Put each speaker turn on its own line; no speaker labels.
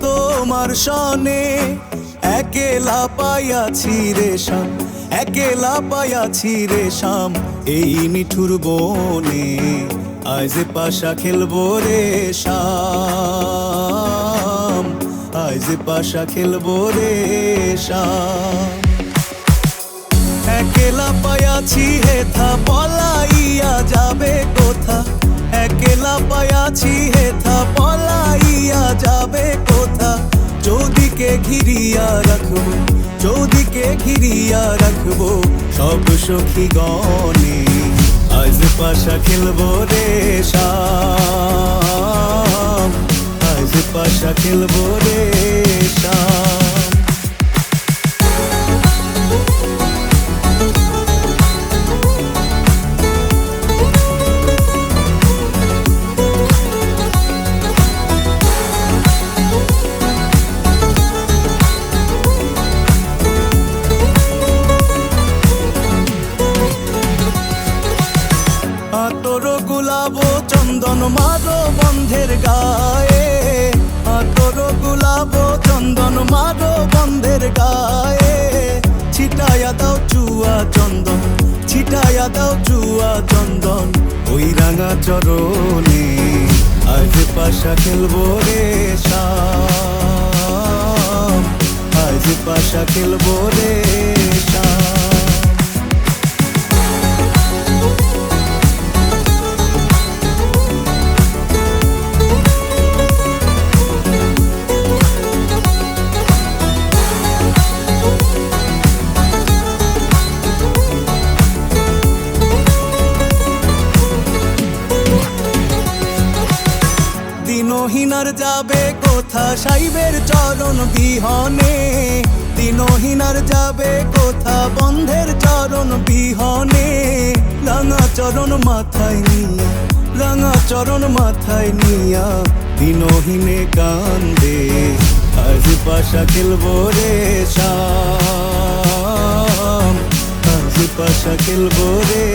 তোমার সনে একেলা পাইয়াছি রে শাম একেলা পাইয়াছি রে শাম এই মিঠুর বনে আজ পাশা খেলব রে শাম আজ পাশা খেলব রে শাম একেলা পায়াছি হেথা, পলাইয়া যাবে কোথা? একেলা পায়াছি হেথা পলাইয়া ঘিরিয়া রাখব সব সখী গণে আজ পাশা খেলব রে শাম চন্দন মারো বন্ধের গায়ে। আতর গুলাব চন্দন মারো বন্ধের গায়ে। ছিটায়া দাও চুয়া চন্দন ছিটায়া দাও চুয়া চন্দন। ওই রাঙা চরণে আজ পাশা খেলব রে আজ পাশা খেলব রে দিনহীনার যাবে কোথা? সাইবের চরণ বিহনে। দিনহীনার যাবে কোথা? বন্ধের চরণ বিহনে। রাঙা চরণ মাথায় নিয়া, রাঙা চরণ মাথায় নিয়া দিনহীনে কান্দে। আজ পাশা খেলব রে শাম আজ পাশা খেলব রে